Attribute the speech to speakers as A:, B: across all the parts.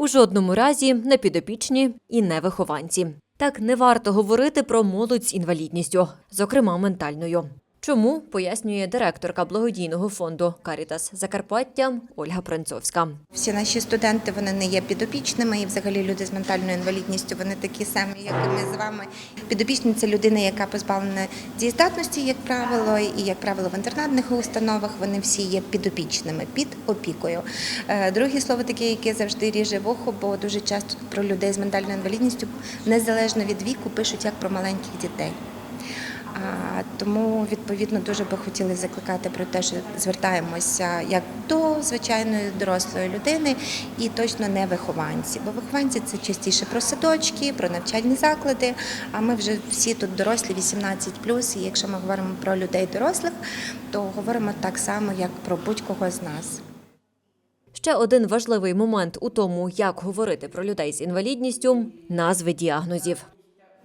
A: У жодному разі не підопічні і не вихованці. Так не варто говорити про молодь з інвалідністю, зокрема ментальною. Чому пояснює директорка благодійного фонду Карітас Закарпаття Ольга Принцовська.
B: Всі наші студенти вони не є підопічними, і взагалі люди з ментальною інвалідністю вони такі самі, як і ми з вами. Підопічні це людина, яка позбавлена дієздатності, як правило, і як правило в інтернатних установах вони всі є підопічними під опікою. Е, Друге слово таке, яке завжди ріже вухо, бо дуже часто про людей з ментальною інвалідністю незалежно від віку пишуть як про маленьких дітей. Тому відповідно дуже би хотіли закликати про те, що звертаємося як до звичайної дорослої людини і точно не вихованці. Бо вихованці це частіше про садочки, про навчальні заклади. А ми вже всі тут дорослі 18+, і якщо ми говоримо про людей дорослих, то говоримо так само, як про будь-кого з нас.
A: Ще один важливий момент у тому, як говорити про людей з інвалідністю назви діагнозів.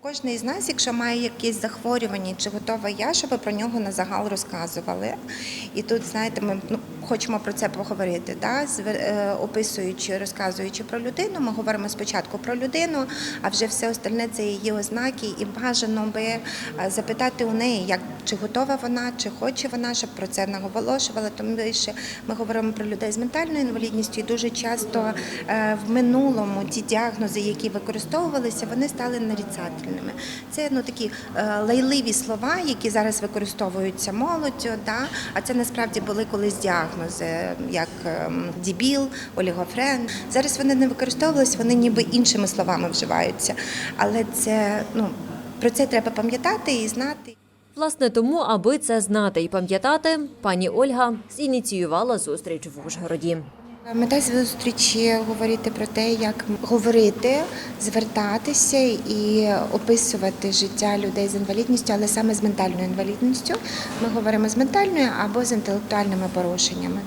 B: Кожен із нас, якщо має якісь захворювання, чи готова я, щоб про нього на загал розказували. І тут, знаєте, ми ну, хочемо про це поговорити. Да? Е, Описуючи, розказуючи про людину, ми говоримо спочатку про людину, а вже все остальне це її ознаки, і бажано би е, запитати у неї, як чи готова вона, чи хоче вона, щоб про це наголошувала. Тому що ми говоримо про людей з ментальною інвалідністю, і дуже часто е, в минулому ті діагнози, які використовувалися, вони стали нарицательними. Це ну такі лайливі слова, які зараз використовуються молоддю. Да? А це насправді були колись діагнози, як ем, дібіл, олігофрен. Зараз вони не використовувалися, вони ніби іншими словами вживаються. Але це ну про це треба пам'ятати і знати.
A: Власне, тому, аби це знати і пам'ятати, пані Ольга зініціювала зустріч в Ужгороді.
B: Мета зустрічі говорити про те, як говорити, звертатися і описувати життя людей з інвалідністю, але саме з ментальною інвалідністю. Ми говоримо з ментальною або з інтелектуальними порушеннями.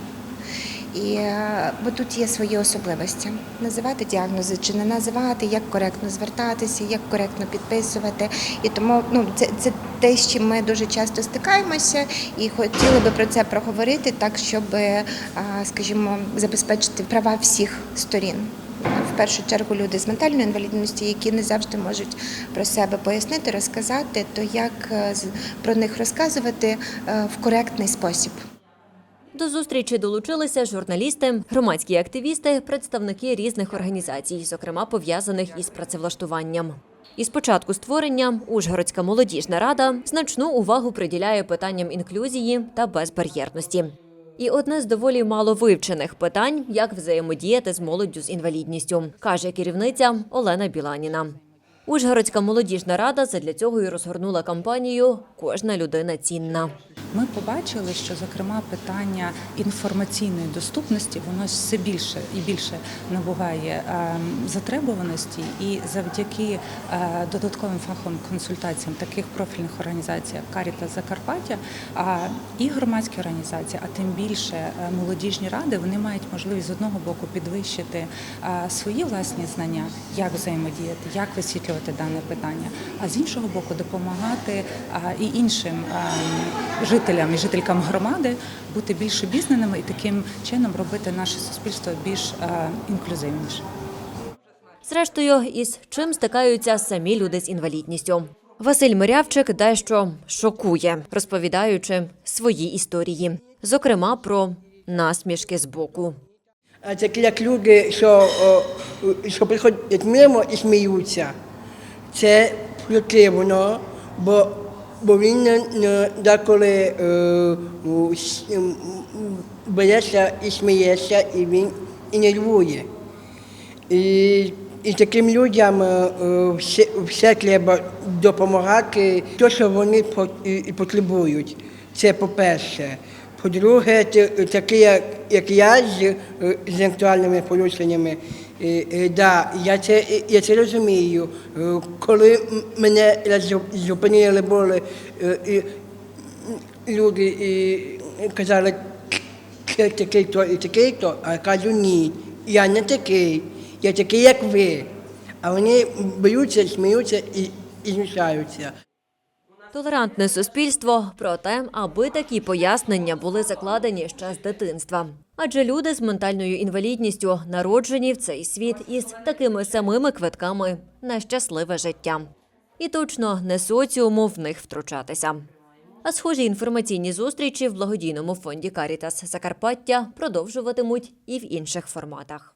B: І, е, бо тут є свої особливості. Називати діагнози чи не називати, як коректно звертатися, як коректно підписувати. І тому ну, це, це те, з чим ми дуже часто стикаємося, і хотіли би про це проговорити так, щоб, скажімо, забезпечити права всіх сторін. В першу чергу люди з ментальною інвалідністю, які не завжди можуть про себе пояснити, розказати, то як е, про них розказувати е, в коректний спосіб.
A: До зустрічі долучилися журналісти, громадські активісти, представники різних організацій, зокрема пов'язаних із працевлаштуванням. Із початку створення Ужгородська молодіжна рада значну увагу приділяє питанням інклюзії та безбар'єрності. І одне з доволі мало вивчених питань, як взаємодіяти з молоддю з інвалідністю, каже керівниця Олена Біланіна. Ужгородська молодіжна рада задля цього і розгорнула кампанію Кожна людина цінна.
C: Ми побачили, що зокрема питання інформаційної доступності воно все більше і більше набуває ем, затребуваності, і завдяки е, додатковим фаховим консультаціям таких профільних організацій, як Каріта Закарпаття, і громадські організації, а тим більше е, молодіжні ради, вони мають можливість з одного боку підвищити е, свої власні знання, як взаємодіяти, як висвітлювати дане питання, а з іншого боку допомагати і іншим ем, жителям і жителькам громади бути більш обізнаними і таким чином робити наше суспільство більш е, інклюзивніше.
A: Зрештою, із чим стикаються самі люди з інвалідністю. Василь Мирявчик дещо шокує, розповідаючи свої історії, зокрема про насмішки з боку.
D: А це як люди, що, що приходять мимо і сміються. Це противно, бо, бо він деколи е, береться і сміється, і він і нервує. І, і таким людям е, е, все, все треба допомагати, те, що вони потребують. Це по-перше. По-друге, такі, як, я з, е, інтелектуальними порушеннями, да, я, це, я це розумію. Е, Коли мене зупинили були е, і, люди і казали, такий то і такий то, а я кажу ні, я не такий, я такий, як ви. А вони боються, сміються і, і змішаються.
A: Толерантне суспільство про те, аби такі пояснення були закладені ще з дитинства. Адже люди з ментальною інвалідністю народжені в цей світ із такими самими квитками на щасливе життя. І точно не соціуму в них втручатися. А схожі інформаційні зустрічі в благодійному фонді Карітас Закарпаття продовжуватимуть і в інших форматах.